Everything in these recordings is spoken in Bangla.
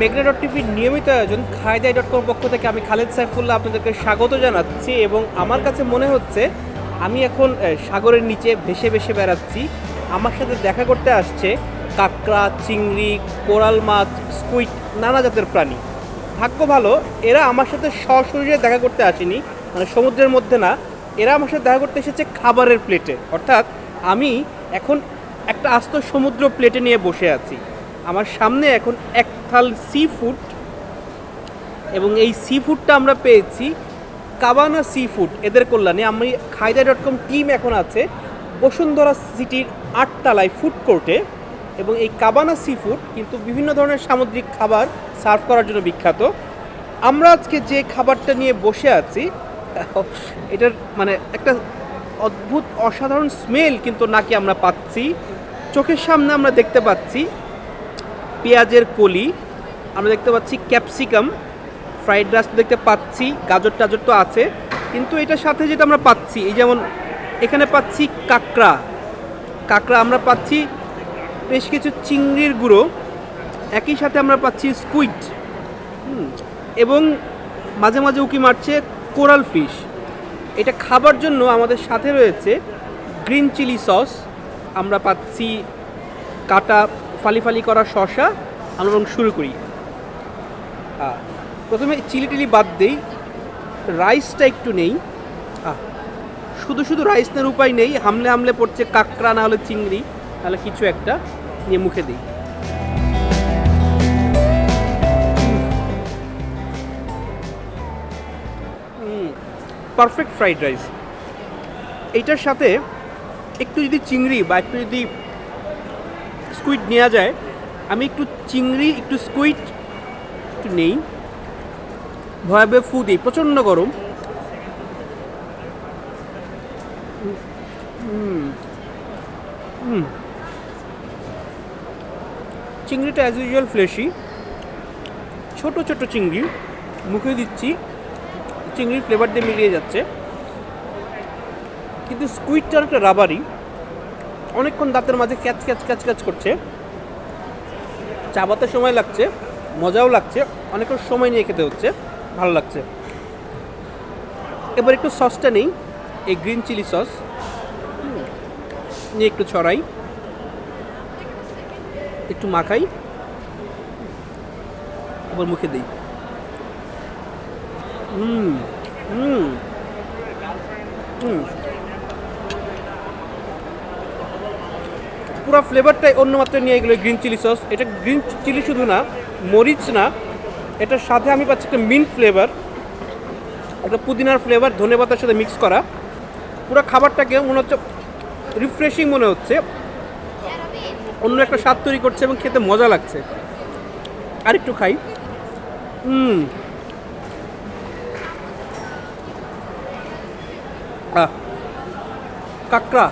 মেঘনা ডট টিভির নিয়মিত আয়োজন খায়দাই ডট কম পক্ষ থেকে আমি খালেদ সাইফুল্লাহ আপনাদেরকে স্বাগত জানাচ্ছি এবং আমার কাছে মনে হচ্ছে আমি এখন সাগরের নিচে ভেসে ভেসে বেড়াচ্ছি। আমার সাথে দেখা করতে আসছে কাঁকড়া, চিংড়ি, কোরাল মাছ, স্কুইড, নানা জাতের প্রাণী। ভাগ্য ভালো, এরা আমার সাথে সশরীরে দেখা করতে আসেনি মানে সমুদ্রের মধ্যে না, এরা আমার সাথে দেখা করতে এসেছে খাবারের প্লেটে। অর্থাৎ আমি এখন একটা আস্ত সমুদ্র প্লেটে নিয়ে বসে আছি। আমার সামনে এখন এক থাল সি ফুড এবং এই সি ফুডটা আমরা পেয়েছি কাবানা সি ফুড এদের কল্যাণে। আমি খাইদা ডট কম টিম এখন আছে বসুন্ধরা সিটির আটতলায় ফুড কোর্টে এবং এই কাবানা সি ফুড কিন্তু বিভিন্ন ধরনের সামুদ্রিক খাবার সার্ভ করার জন্য বিখ্যাত। আমরা আজকে যে খাবারটা নিয়ে বসে আছি, এটার মানে একটা অদ্ভুত, অসাধারণ স্মেল কিন্তু নাকি আমরা পাচ্ছি। চোখের সামনে আমরা দেখতে পাচ্ছি। পেঁয়াজের কলি, আমরা দেখতে পাচ্ছি ক্যাপসিকাম, ফ্রাইড রাইস দেখতে পাচ্ছি, গাজর টাজর তো আছে, কিন্তু এটার সাথে যেটা আমরা পাচ্ছি, এই যেমন এখানে পাচ্ছি কাঁকড়া কাঁকড়া আমরা পাচ্ছি বেশ কিছু চিংড়ির গুঁড়ো, একই সাথে আমরা পাচ্ছি স্কুইড এবং মাঝে মাঝে উকি মারছে কোরাল ফিশ। এটা খাবার জন্য আমাদের সাথে রয়েছে গ্রিন চিলি সস, আমরা পাচ্ছি কাটা ফালি ফালি করা শশা আমরা শুরু করি। প্রথমে চিলি টিলি বাদ দেই। রাইসটা একটু নেই। শুধু শুধু রাইস নেওয়ার উপায় নেই। হামলে হামলে পড়ছে কাঁকড়া, না হলে চিংড়ি নাহলে কিছু একটা নিয়ে মুখে দিই। পারফেক্ট ফ্রাইড রাইস এইটার সাথে একটু যদি চিংড়ি বা একটু যদি স্কুইড নেওয়া যায়। আমি একটু চিংড়ি, একটু স্কুইড একটু নেই। ভয়াবহ ফু দিই প্রচণ্ড গরম। চিংড়িটা অ্যাজ ইউজুয়াল ফ্লেশি ছোট ছোট চিংড়ি। মুখে দিচ্ছি। চিংড়ির ফ্লেভার দিয়ে মিলিয়ে যাচ্ছে। কিন্তু স্কুইডটা একটা রাবারি অনেকক্ষণ দাঁতের মাঝে ক্যাচ ক্যাচ ক্যাচ ক্যাচ করছে। চাবাতে সময় লাগছে, মজাও লাগছে অনেকক্ষণ সময় নিয়ে খেতে হচ্ছে, ভালো লাগছে। এবার একটু সসটা নেই, এই গ্রিন চিলি সস। নিয়ে একটু ছড়াই, একটু মাখাই, এবার মুখে দিই। হুম হুম হুম। পুরো ফ্লেভারটাই অন্য মাত্রায় নিয়ে গেলো গ্রিন চিলি সস এটা গ্রিন চিলি শুধু না, মরিচ না, এটার সাথে আমি পাচ্ছি একটা মিন্ট ফ্লেভার একটা পুদিনার ফ্লেভার ধনে পাতার সাথে মিক্স করা। পুরো খাবারটাকে মনে হচ্ছে রিফ্রেশিং মনে হচ্ছে। অন্য একটা স্বাদ তৈরি করছে এবং খেতে মজা লাগছে। আর একটু খাই। হুম। কাঁকড়া।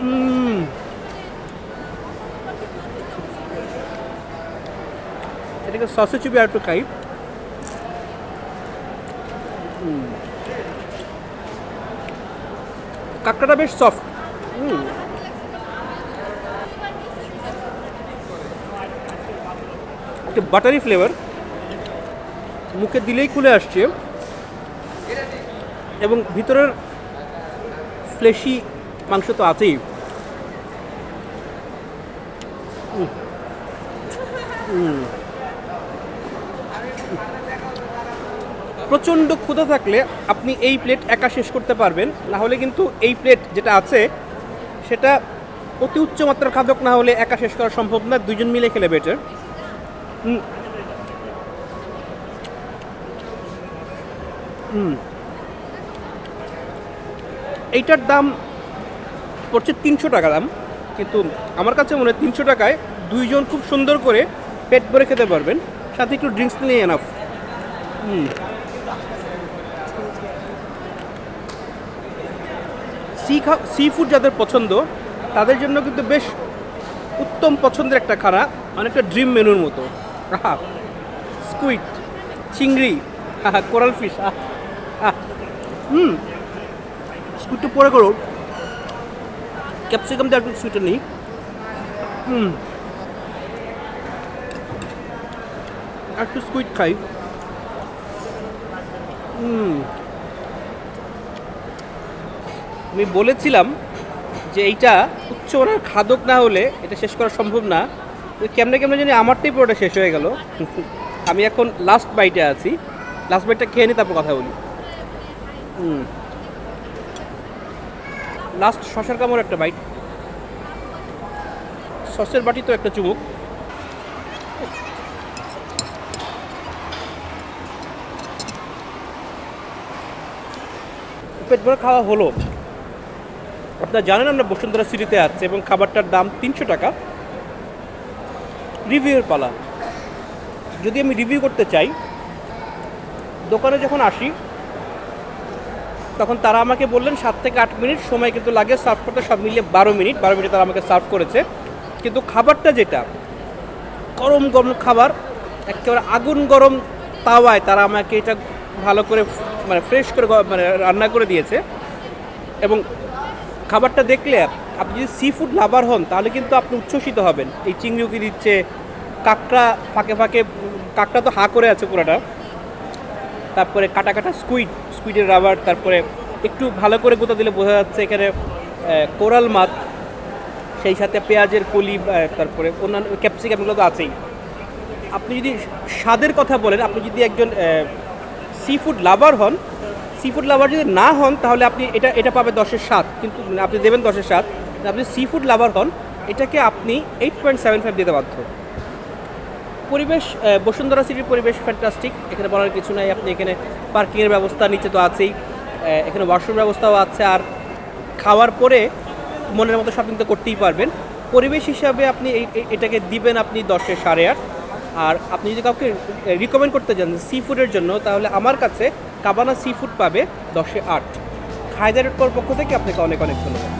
উম। এটাকে সসে চুপি আর একটু খাই। কাঁকড়াটা বেশ সফট একটা বাটারি ফ্লেভার মুখে দিলেই খুলে আসছে। এবং ভিতরের ফ্লেশি মাংস তো আছেই। প্রচণ্ড ক্ষুধা থাকলে আপনি এই প্লেট একা শেষ করতে পারবেন। না হলে কিন্তু এই প্লেট যেটা আছে, সেটা অতি উচ্চ মাত্রার খাদক না হলে একা শেষ করা সম্ভব না। দুজন মিলে খেলে বেটার এইটার দাম পড়ছে তিনশো টাকা দাম। কিন্তু আমার কাছে মনে হয় তিনশো টাকায় দুইজন খুব সুন্দর করে পেট ভরে খেতে পারবেন। সাথে একটু ড্রিঙ্কস নিলে এনাফ। সি খা, সি ফুড যাদের পছন্দ, তাদের জন্য কিন্তু বেশ উত্তম পছন্দের একটা খানা, অনেকটা ড্রিম মেনুর মতো। আহা স্কুইড চিংড়ি, আহা, কোরাল ফিশ হুম। স্কুইডটা পরে করো ক্যাপসিকাম দিয়ে একটু সুইটা নেই হুম একটু স্কুইড খাই হুম আমি বলেছিলাম যে এইটা উচ্চমানের খাদক না হলে এটা শেষ করা সম্ভব না। কেমনে কেমনে জানি আমারটাই পুরোটা শেষ হয়ে গেল। আমি এখন লাস্ট বাইটে আছি। লাস্ট বাইটটা খেয়ে নিই তারপর কথা বলি। হুম। লাস্ট শশার কামড় একটা বাইট। সসের বাটি তো একটা চুমুক। পেট ভরে খাওয়া হলো। আপনারা জানেন আমরা বসুন্ধরা সিটিতে আছে এবং খাবারটার দাম তিনশো টাকা। রিভিউয়ের পালা। যদি আমি রিভিউ করতে চাই, দোকানে যখন আসি তখন তারা আমাকে বললেন, সাত থেকে আট মিনিট সময় কিন্তু লাগে, সার্ভ করতে। সব মিলিয়ে বারো মিনিট বারো মিনিট তারা আমাকে সার্ভ করেছে। কিন্তু খাবারটা যেটা, গরম গরম খাবার, একেবারে আগুন গরম তাওয়ায় তারা আমাকে এটা ভালো করে মানে ফ্রেশ করে মানে রান্না করে দিয়েছে। এবং খাবারটা দেখলে আপনি যদি সি ফুড লাভার হন, তাহলে কিন্তু আপনি উচ্ছ্বসিত হবেন। এই চিংড়ি দিচ্ছে, কাঁকড়া ফাঁকে ফাঁকে, কাঁকড়া তো হা করে আছে পুরোটা। তারপরে কাটা কাটা স্কুইড স্কুইডের রাবার, তারপরে একটু ভালো করে গোতা দিলে বোঝা যাচ্ছে এখানে কোরাল মাছ, সেই সাথে পেঁয়াজের কলি তারপরে অন্যান্য ক্যাপসিকামগুলো তো আছেই। আপনি যদি স্বাদের কথা বলেন, আপনি যদি একজন সি ফুড লাভার হন সি ফুড লাভার যদি না হন, তাহলে আপনি এটা এটা পাবে দশের সাত কিন্তু আপনি দেবেন দশের সাত আপনি সি ফুড লাভার হন, এটাকে আপনি এইট পয়েন্ট সেভেন ফাইভ দিতে বাধ্য। পরিবেশ বসুন্ধরা সিটির পরিবেশ ফ্যান্টাস্টিক এখানে বলার কিছু নাই, আপনি এখানে পার্কিংয়ের ব্যবস্থা নিচে তো আছেই। এখানে ওয়াশরুম ব্যবস্থাও আছে, আর খাওয়ার পরে মনের মতো শপিং তো করতেই পারবেন। পরিবেশ হিসাবে আপনি এটাকে দিবেন আপনি দশে সাড়ে আট। আর আপনি যদি কাউকে রিকমেন্ড করতে চান সি ফুডের জন্য, তাহলে আমার কাছে কাবানা সি ফুড পাবে দশে আট। খায়দা ডট কর পক্ষ থেকে আপনাকে অনেক অনেক ধন্যবাদ।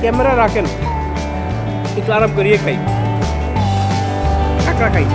ক্যামেরা রাখেন একটু আরাম করিয়ে খাই কাঁকড়া খাই